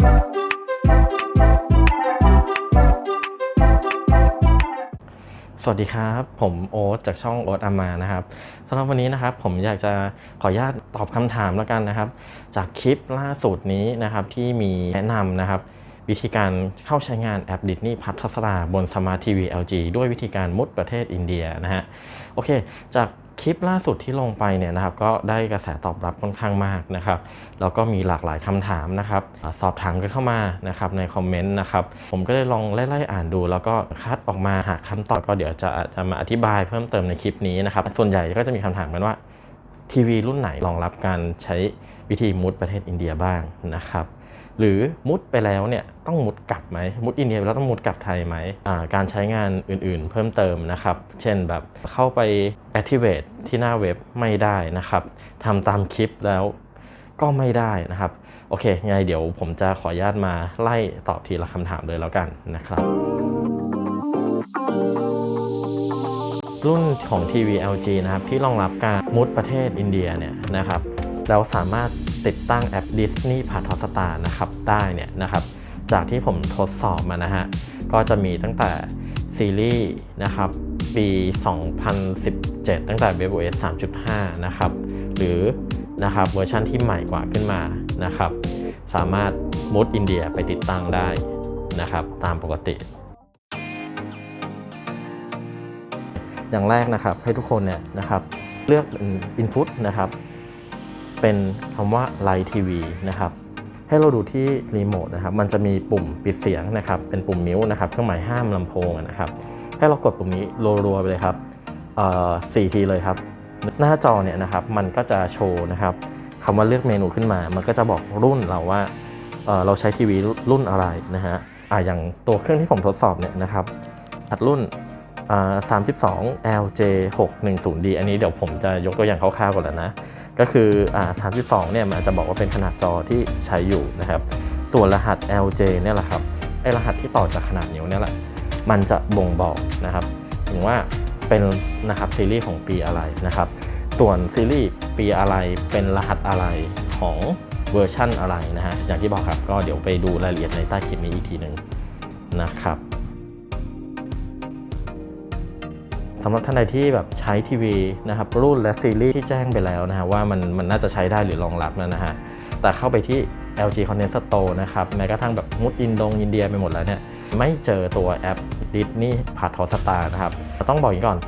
สวัสดีครับ ผมโอ๊ตจากช่องโอ๊ตอามานะครับสำหรับวันนี้นะครับผมอยากจะขออนุญาตตอบคำถามแล้วกันนะครับ จากคลิปล่าสุดนี้นะครับที่มีแนะนำนะครับ วิธีการเข้าใช้งานแอปดิสนีย์พัทสราบนสมาร์ททีวี LG ด้วยวิธีการมุดประเทศอินเดียนะฮะโอเค จาก คลิปล่าสุดที่ลงไปเนี่ยนะครับก็ได้กระแสตอบรับค่อนข้างมากนะครับแล้วก็มีหลากหลายคำถามนะครับสอบถามกันเข้ามานะครับในคอมเมนต์นะครับผมก็ได้ลองไล่ๆอ่านดู แล้วก็คัดออกมาหาคำตอบก็เดี๋ยวจะจะมาอธิบายเพิ่มเติมในคลิปนี้นะครับส่วนใหญ่ก็จะมีคำถามกันว่าทีวีรุ่นไหนรองรับการใช้วิธีมุดประเทศอินเดียบ้างนะครับ หรือมุดไปแล้วเนี่ยต้องมุดกลับไหมมุดอินเดียแล้วต้องมุดกลับไทยไหมการใช้งานอื่นๆ เพิ่มเติมนะครับ เช่นแบบเข้าไป activate ที่หน้าเว็บไม่ได้นะครับทำตามคลิปแล้วก็ไม่ได้นะครับโอเคไงเดี๋ยวผมจะขออนุญาตมาไล่ตอบทีละคำถามเลยแล้วกันนะครับ รุ่นของทีวี LG นะครับที่รองรับการมุดประเทศอินเดียเนี่ยนะครับแล้วสามารถ ติดตั้งแอป Disney p a r t h o s t a r นะครับได้เนี่ยนะครับ จากที่ผมทดสอบมานะฮะ ก็จะมีตั้งแต่ซีรีส์นะครับปี 2017 ตั้งแต่ WebOS 3.5 นะครับ หรือนะครับเวอร์ชันที่ใหม่กว่าขึ้นมานะครับ สามารถมุดอินเดียไปติดตั้งได้นะครับ ตามปกติ อย่างแรกนะครับให้ทุกคนเนี่ยนะครับเลือก Input นะครับ เป็นคำว่า Light TV นะครับให้เราดูที่รีโมทนะครับ มันจะมีปุ่มปิดเสียงนะครับ เป็นปุ่มมิวนะครับ เครื่องหมายห้ามลำโพงนะครับ ให้เรากดปุ่มนี้รัวๆไปเลยครับสี่ทีเลยครับ หน้าจอเนี่ยนะครับ มันก็จะโชว์นะครับคำว่าเลือกเมนูขึ้นมา มันก็จะบอกรุ่นเราว่าเเราใช้ทีวีรุ่นอะไรนะฮะอ่าอย่างตัวเครื่องที่ผมทดสอบเนี่ยนะครับอัดรุ่น32 LJ 610D อันนี้เดี๋ยวผมจะยกตัวอย่างคร่าวๆก่อนแล้วนะ ก็คืออ่า32เนี่ยมันอาจจะบอกว่าเป็นขนาดจอที่ใช้อยู่นะครับ ส่วนรหัส LJ เนี่ยแหละครับไอรหัสที่ต่อจากขนาดนิ้วเนี่ยแหละมันจะบ่งบอกนะครับถึงว่าเป็นนะครับซีรีส์ของปีอะไรนะครับ ส่วนซีรีส์ปีอะไรเป็นรหัสอะไรของเวอร์ชั่นอะไรนะฮะอย่างที่บอกครับก็เดี๋ยวไปดูรายละเอียดในใต้คลิปนี้อีกทีหนึ่งนะครับ สำหรับท่านใดที่แบบใช้ทีวีนะครับรุ่นและซีรีส์ที่แจ้งไปแล้วนะฮะว่ามันมันน่าจะใช้ได้หรือรองรับนะฮะแต่เข้าไปที่ LG Content Store นะครับแม้กระทั่งแบบมุดอินโดงอินเดียไปหมดแล้วเนี่ยไม่เจอตัวแอป Disney p a r t o s t a r นะครับต้องบอกอย่างก่อน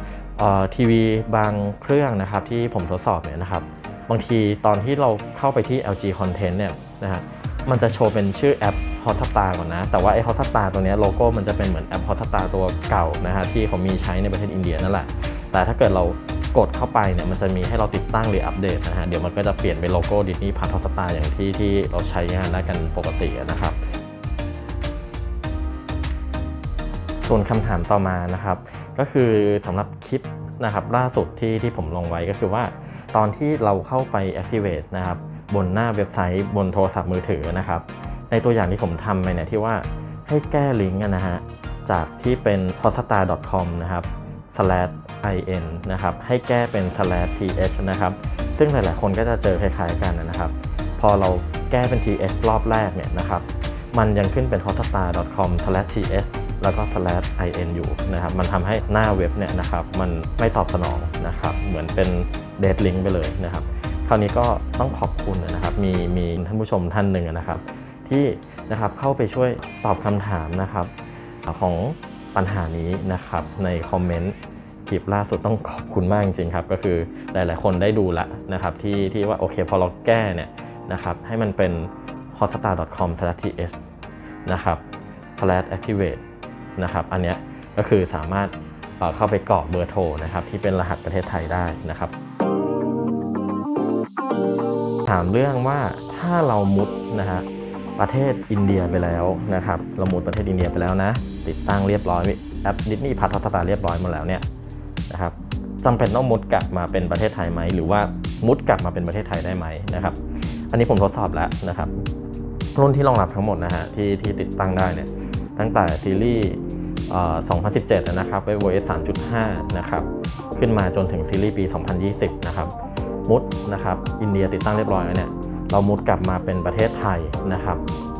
ออทีวีบางเครื่องนะครับที่ผมทดสอบเนี่ยนะครับบางทีตอนที่เราเข้าไปที่ LG Content เนี่ยนะฮะมันจะโชว์เป็นชื่อแอป Hotstar ก่อนนะ แต่ว่าไอ้ Hotstar ตัวนี้โลโก้มันจะเป็นเหมือนแอป Hotstar ตัวเก่านะฮะที่เขามีใช้ในประเทศอินเดียนั่นแหละ แต่ถ้าเกิดเรากดเข้าไปเนี่ยมันจะมีให้เราติดตั้งหรืออัปเดตนะฮะเดี๋ยวมันก็จะเปลี่ยนเป็นโลโก้ดิสนีย์พาร์ทสตาร์อย่างที่ที่เราใช้งานได้กันปกตินะครับส่วนคำถามต่อมานะครับ ก็คือสำหรับคลิปนะครับล่าสุดที่ที่ผมลงไว้ก็คือว่าตอนที่เราเข้าไป activate นะครับบนหน้าเว็บไซต์บนโทรศัพท์มือถือนะครับ ในตัวอย่างที่ผมทำไปเนี่ยที่ว่าให้แก้ลิงก์นะฮะจากที่เป็น hotstar.com นะครับ slash in นะครับให้แก้เป็น slash th นะครับซึ่งหลายๆคนก็จะเจอคล้ายๆกันนะครับ พอเราแก้เป็น th รอบแรกเนี่ยนะครับมันยังขึ้นเป็น hotstar.com slash th แล้วก็ slash in อยู่นะครับมันทำให้หน้าเว็บเนี่ยนะครับมันไม่ตอบสนองนะครับเหมือนเป็น dead link ไปเลยนะครับคราวนี้ก็ต้องขอบคุณนะครับมีมีท่านผู้ชมท่านหนึ่งนะครับ ที่นะครับเข้าไปช่วยตอบคำถามนะครับของปัญหานี้นะครับในคอมเมนต์คลิปล่าสุดต้องขอบคุณมากจริงครับ ก็คือหลายๆ คนได้ดูละนะครับที่ที่ว่าโอเคพอเราแก้เนี่ยนะครับให้มันเป็น hotstar.com/th นะครับ /activate นะครับอันเนี้ยก็คือสามารถเอ่อเข้าไปกรอกเบอร์โทรนะครับที่เป็นรหัสประเทศไทยได้นะครับ ถามเรื่องว่าถ้าเรามุดนะฮะ ประเทศอินเดียไปแล้วนะครับเรามุดประเทศอินเดียไปแล้วนะ ติดตั้งเรียบร้อยแอปดิสนีย์พัทสตาเรียบร้อยหมดแล้วเนี่ยนะครับจำเป็นต้องมุดกลับมาเป็นประเทศไทยไหมหรือว่ามุดกลับมาเป็นประเทศไทยได้ไหมนะครับอันนี้ผมทดสอบแล้วนะครับรุ่นที่รองรับทั้งหมดนะฮะที่ที่ติดตั้งได้เนี่ยตั้งแต่ซีรีส์2017 นะครับไป WebOS 3.5 นะครับ ขึ้นมาจนถึงซีรีส์ปี 2020 นะครับ มุดนะครับ อินเดียติดตั้งเรียบร้อยแล้วเนี่ย เรามุดกลับมาเป็นประเทศไทยนะครับ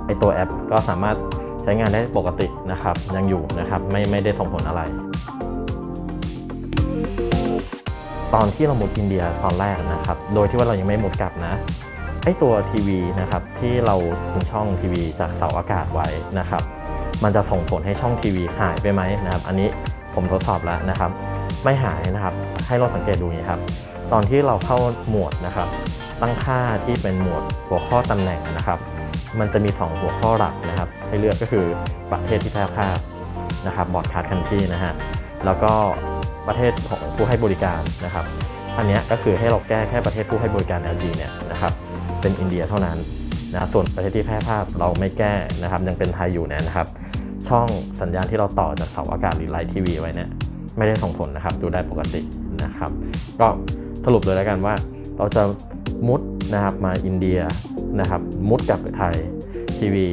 ไอตัวแอปก็สามารถใช้งานได้ปกตินะครับ ยังอยู่นะครับไม่ไม่ได้ส่งผลอะไร ตอนที่เรามุดอินเดียตอนแรกนะครับ โดยที่ว่าเรายังไม่มุดกลับนะไอตัวทีวีนะครับที่เราเป็นช่องทีวีจากเสาอากาศไว้นะครับ มันจะส่งผลให้ช่องทีวีหายไปไหมนะครับ อันนี้ผมทดสอบแล้วนะครับ ไม่หายนะครับ ให้เราสังเกตดูนี้ครับ ตอนที่เราเข้าหมวดนะครับ ตั้งค่าที่เป็นหมวดหัวข้อตำแหน่งนะครับ มันจะมี 2 หัวข้อหลักนะครับ ให้เลือกก็คือประเทศที่แพร่ภาพนะครับบอร์ดคาร์ดคันที่นะฮะแล้วก็ประเทศของผู้ให้บริการนะครับ อันนี้ก็คือให้เราแก้แค่ประเทศผู้ให้บริการ LG เนี่ยนะครับเป็นอินเดียเท่านั้นนะส่วนประเทศที่แพร่ภาพเราไม่แก้นะครับ ยังเป็นไทยอยู่เนี่ยนะครับ ช่องสัญญาณที่เราต่อจากเสาอากาศหรือไลท์ทีวีไว้เนี่ยไม่ได้ส่งผลนะครับ ดูได้ปกตินะครับ ก็สรุปเลยแล้วกันว่าเราจะ มุดนะครับมาอินเดียนะครับมุดกลับไทยทีวี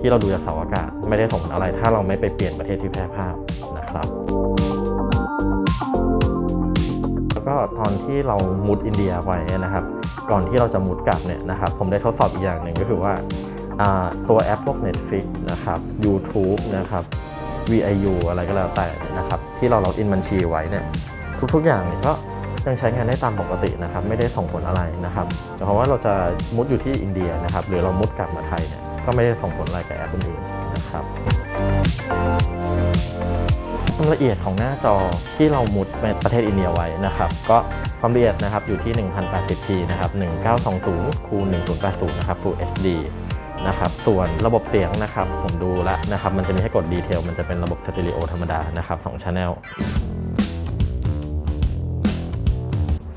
ที่เราดูจากเสาอากาศ ไม่ได้ส่งผลอะไร ถ้าเราไม่ไปเปลี่ยนประเทศที่แพร่ภาพนะครับแล้วก็ตอนที่เรามุดอินเดียไว้นะครับ ก่อนที่เราจะมุดกลับเนี่ยนะครับ ผมได้ทดสอบอีกอย่างหนึ่งก็คือว่าอ่าตัวแอปพวก Netflix นะครับ YouTube นะครับ VIU อะไรก็แล้วแต่นะครับ ที่เราล็อกอินบัญชีไว้เนี่ยทุกๆอย่างเนี่ยก็ ยังใช้งานได้ตามปกตินะครับไม่ได้ส่งผลอะไรนะครับแต่เพราะว่าเราจะมุดอยู่ที่อินเดียนะครับหรือเรามุดกลับมาไทยเนี่ยก็ไม่ได้ส่งผลอะไรกับแอปอื่นนะครับความละเอียดของหน้าจอที่เรามุดในประเทศอินเดียไว้นะครับ ก็ความละเอียดนะครับอยู่ที่ 1080p นะครับ 1920คูณ1080 นะครับ Full HD นะครับ ส่วนระบบเสียงนะครับ ผมดูแล้วนะครับ มันจะมีให้กดดีเทล มันจะเป็นระบบสเตอริโอธรรมดานะครับ2 Channel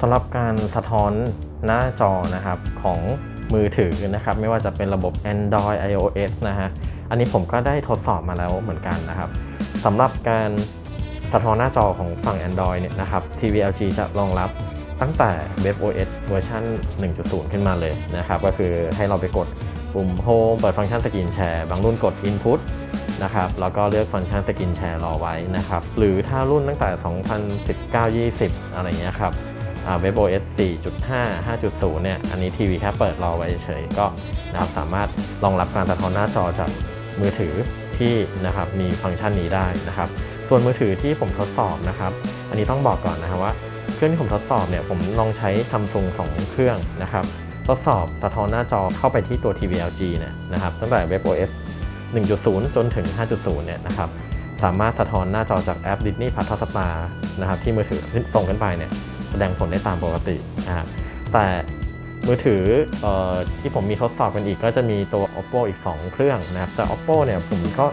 สำหรับการสะท้อนหน้าจอนะครับของมือถือนะครับไม่ว่าจะเป็นระบบ Android iOS นะฮะอันนี้ผมก็ได้ทดสอบมาแล้วเหมือนกันนะครับสำหรับการสะท้อนหน้าจอของฝั่ง Android เนี่ยนะครับ TVLG จะรองรับตั้งแต่ WebOS เวอร์ชัน1.0 ขึ้นมาเลยนะครับก็คือให้เราไปกดปุ่ม Home เปิดฟังก์ชันสกรีนแชร์บางรุ่นกด Input นะครับแล้วก็เลือกฟังก์ชันสกรีนแชร์รอไว้นะครับหรือถ้ารุ่นตั้งแต่ 2019-20 อะไรเงี้ยครับ เว็บ OS 4.5 5.0 เนี่ย อันนี้ทีวีแค่เปิดรอไว้เฉยก็นะครับสามารถรองรับการสะท้อนหน้าจอจากมือถือที่นะครับมีฟังก์ชันนี้ได้นะครับ ส่วนมือถือที่ผมทดสอบนะครับ อันนี้ต้องบอกก่อนนะครับว่าเครื่องที่ผมทดสอบเนี่ยผมลองใช้ซัมซุง2เครื่องนะครับทดสอบสะท้อนหน้าจอเข้าไปที่ตัว TVLG เนี่ยนะครับตั้งแต่เว็บ OS 1.0 จนถึง 5.0 เนี่ยนะครับสามารถสะท้อนหน้าจอจากแอป Disney Plus Star นะครับที่มือถือส่งขึ้นไปเนี่ย แสดงผลได้ตามปกตินะครับแต่มือถือออที่ผมมีทดสอบกันอีกก็จะมีตัว Oppo อีก 2 เครื่องนะครับ แต่ Oppo เนี่ยผมก็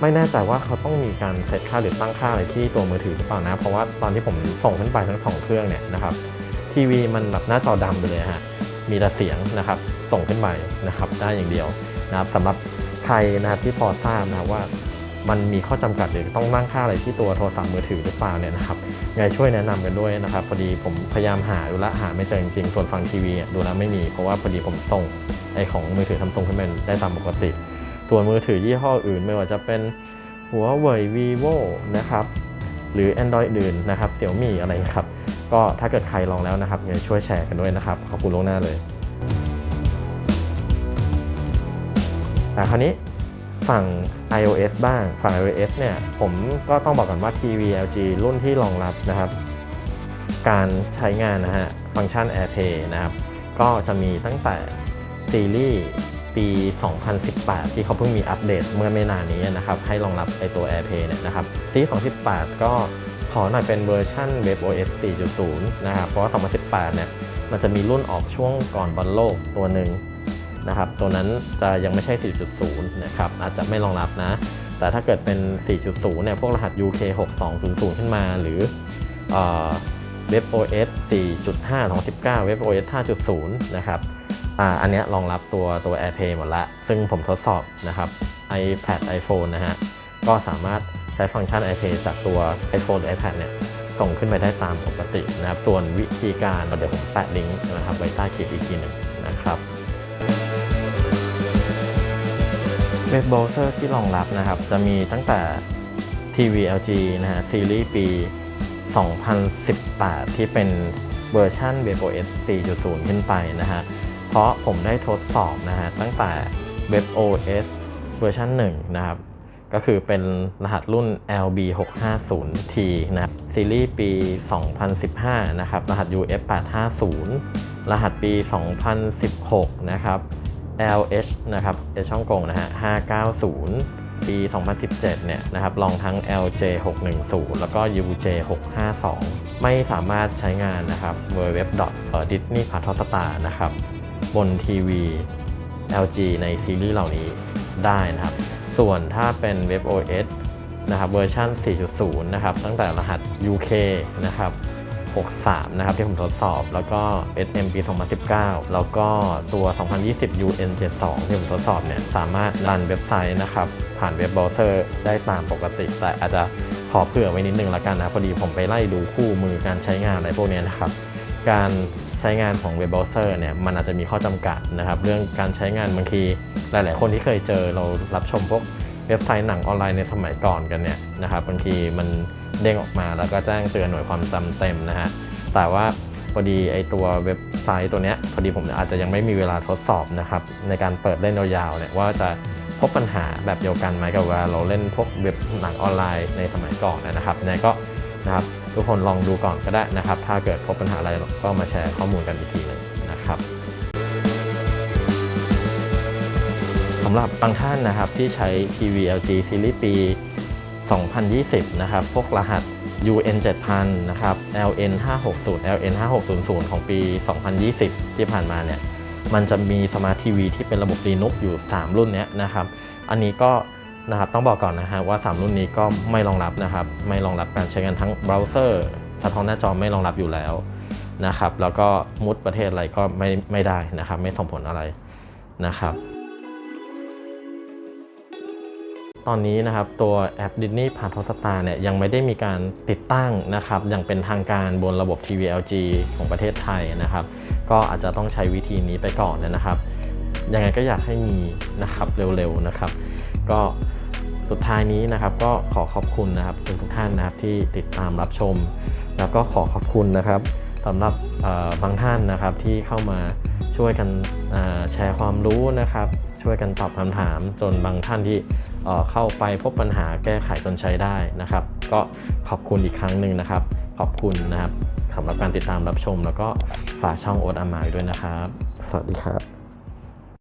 ไม่แน่ใจว่าเขาต้องมีการเซตค่าหรือตั้งค่าอะไรที่ตัวมือถือหรือเปล่านะ เพราะว่าตอนที่ผมส่งขึ้นไปทั้ง 2 เครื่องเนี่ยนะครับทีวีมันแบบหน้าจอดำไปเลยฮะมีแต่เสียงนะครับส่งขึ้นไปนะครับได้อย่างเดียวนะครับสำหรับใครนะครับที่พอทราบนะครับว่า มันมีข้อจำกัดหรือต้องตั้งค่าอะไรที่ตัวโทรศัพท์มือถือหรือเปล่าเนี่ยนะครับไงช่วยแนะนำกันด้วยนะครับพอดีผมพยายามหาดูแลวหาไม่เจอจริงๆส่วนฟังทีวีดูแล้วไม่มี เพราะว่าพอดีผมส่งไอของมือถือทำตรงขึ้นมาได้ตามปกติ ส่วนมือถือยี่ห้ออื่นไม่ว่าจะเป็นหัวเว่ย vivo นะครับหรือ Android อื่นนะครับเสี่ยวมี่อะไรครับก็ถ้าเกิดใครลองแล้วนะครับไงช่วยแชร์กันด้วยนะครับขอบคุณล่วงหน้าเลยแต่คราวนี้ ฝั่ง iOS บ้าง ฝั่ง iOS เนี่ย ผมก็ต้องบอกก่อนว่า TV LG รุ่นที่รองรับนะครับ การใช้งานนะฮะ ฟังก์ชัน AirPlay นะครับ ก็จะมีตั้งแต่ซีรีส์ปี 2018 ที่เขาเพิ่งมีอัปเดตเมื่อไม่นานนี้นะครับ ให้รองรับไอตัว AirPlay เนี่ยนะครับ ซีรีส์2018 ก็ขอหน่อยเป็นเวอร์ชัน WebOS 4.0 นะครับ เพราะว่า 2018 เนี่ย มันจะมีรุ่นออกช่วงก่อนบอลโลกตัวหนึ่ง นะครับ ตัวนั้นจะยังไม่ใช่ 4.0 นะครับ อาจจะไม่รองรับนะ แต่ถ้าเกิดเป็น 4.0 เนี่ย พวกรหัส UK 6200 ขึ้นมา หรือเว็บ OS 4.5 2019 เว็บ OS 5.0 นะครับอ,อันนี้รองรับตัวตัว AirPlay หมดละ ซึ่งผมทดสอบนะครับ iPad iPhone นะฮะ ก็สามารถใช้ฟังก์ชัน AirPlay จากตัว iPhone หรือ iPad เนี่ยส่งขึ้นไปได้ตามปกตินะครับ ส่วนวิธีการเดี๋ยวผมแปะลิงก์นะครับไว้ใต้คลิปอีกทีหนึ่ง ว็บเบราว์เซอร์ที่รองรับนะครับ จะมีตั้งแต่ TVLG นะฮะซีรีส์ปี 2018 ที่เป็นเวอร์ชัน WebOS 4.0 ขึ้นไปนะฮะ เพราะผมได้ทดสอบนะฮะ ตั้งแต่ Web OS เวอร์ชัน1 นะครับ ก็คือเป็นรหัสรุ่น LB 6 5 0 T นะครับซีรีส์ปี 2015 นะครับ รหัส UF 850 รหัสปี 2016 นะครับ LH นะครับ H ช่องกงนะฮะ 590 ปี 2017 เนี่ยนะครับลองทั้ง LJ 610 แล้วก็ UJ 652 ไม่สามารถใช้งานนะครับ www disney p a t h o s t a r นะครับ บนทีวี LG ในซีรีส์เหล่านี้ได้นะครับ ส่วนถ้าเป็น Web OS นะครับเวอร์ชัน4.0 นะครับ ตั้งแต่รหัส UK นะครับ 63 นะครับ ที่ผมทดสอบ แล้วก็ SM ปี2019 แล้วก็ตัว 2020 UN 72 ที่ผมทดสอบเนี่ย สามารถรันเว็บไซต์นะครับ ผ่านเว็บเบราว์เซอร์ได้ตามปกติ แต่อาจจะขอเผื่อไว้นิดนึงละกันนะ พอดีผมไปไล่ดูคู่มือการใช้งานอะไรพวกนี้นะครับ การใช้งานของเว็บเบราว์เซอร์เนี่ยมันอาจจะมีข้อจำกัดนะครับ เรื่องการใช้งานบางทีหลาย ๆ คนที่เคยเจอเรารับชมพวก เว็บไซต์หนังออนไลน์ในสมัยก่อนกันเนี่ยนะครับบางทีมันเด้งออกมาแล้วก็แจ้งเตือนหน่วยความจำเต็มนะฮะแต่ว่าพอดีไอตัวเว็บไซต์ตัวเนี้ยพอดีผมอาจจะยังไม่มีเวลาทดสอบนะครับในการเปิดเล่นยาวๆเนี่ยว่าจะพบปัญหาแบบเดียวกันไหมกับเวลาเราเล่นพวกเว็บหนังออนไลน์ในสมัยก่อนนะครับยังไงก็นะครับทุกคนลองดูก่อนก็ได้นะครับ ถ้าเกิดพบปัญหาอะไรก็มาแชร์ข้อมูลกันอีกทีหนึงนะครับ สำหรับบางท่านนะครับที่ใช้ TV LG ซีรีส์ปี 2020 นะครับ พวกรหัส UN 7000 นะครับ LN 560 LN 5600 ของปี 2020 ที่ผ่านมาเนี่ย มันจะมีสมาร์ททีวีที่เป็นระบบ Linux อยู่ 3 รุ่นเนี้ยนะครับ อันนี้ก็นะครับต้องบอกก่อนนะฮะว่า 3 รุ่นนี้ก็ไม่รองรับนะครับ ไม่รองรับการใช้งานทั้งเบราว์เซอร์สะท้อนหน้าจอไม่รองรับอยู่แล้วนะครับ แล้วก็มุดประเทศอะไรก็ไม่ไม่ได้นะครับ ไม่ส่งผลอะไรนะครับ ตอนนี้นะครับตัวแอป Disney p a t h o s t a r เนี่ยยังไม่ได้มีการติดตั้งนะครับอย่างเป็นทางการบนระบบ TV LG ของประเทศไทยนะครับ ก็อาจจะต้องใช้วิธีนี้ไปก่อนนะครับยังไงก็อยากให้มีนะครับเร็วๆนะครับ ก็สุดท้ายนี้นะครับก็ขอขอบคุณนะครับทุกท่านนะครับที่ติดตามรับชม แล้วก็ขอขอบคุณนะครับสำหรับเอ่อบางท่านนะครับที่เข้ามาช่วยกันอ่าแชร์ความรู้นะครับ ช่วยกันตอบคำถาม จนบางท่านที่เข้าไปพบปัญหาแก้ไขจนใช้ได้นะครับ ก็ขอบคุณอีกครั้งหนึ่งนะครับ ขอบคุณนะครับสำหรับการติดตามรับชม แล้วก็ฝากช่องโอ๊ตอามายด้วยนะครับ สวัสดีครับ